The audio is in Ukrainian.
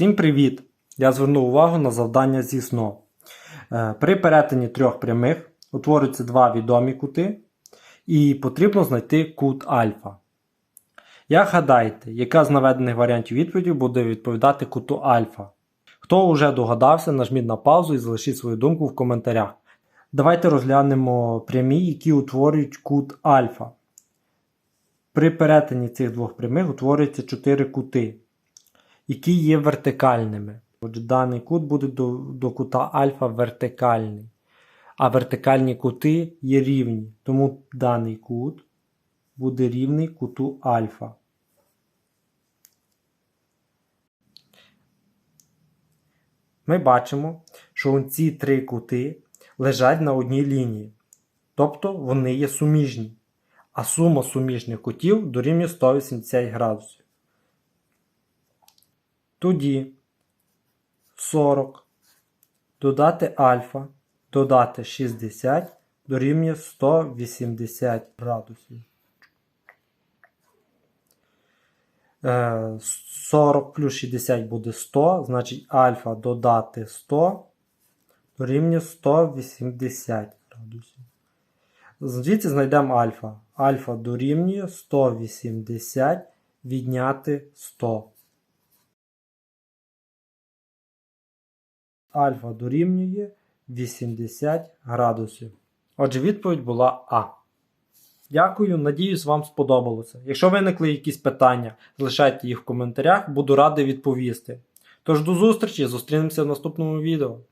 Всім привіт! Я звернув увагу на завдання зі СНО. Е, При перетині трьох прямих утворюються два відомі кути, і потрібно знайти кут альфа. Як гадаєте, яка з наведених варіантів відповіді буде відповідати куту альфа? Хто вже догадався, нажміть на паузу і залишіть свою думку в коментарях. Давайте розглянемо прямі, які утворюють кут альфа. При перетині цих двох прямих утворюються чотири кути, які є вертикальними. Отже, даний кут буде до, до кута альфа вертикальний, а вертикальні кути є рівні. Тому даний кут буде рівний куту альфа. Ми бачимо, що ці три кути лежать на одній лінії. Тобто вони є суміжні. А сума суміжних кутів дорівнює 180 градусів. Тоді 40 додати альфа, додати 60 дорівнює 180 градусів. Е, 40 плюс 60 буде 100, значить альфа додати 100 дорівнює 180 градусів. Звідси знайдемо альфа. Альфа дорівнює 180 відняти 100. Альфа дорівнює 80 градусів. Отже, відповідь була А. Дякую, надіюсь, вам сподобалося. Якщо виникли якісь питання, залишайте їх в коментарях, буду радий відповісти. Тож до зустрічі, зустрінемося в наступному відео.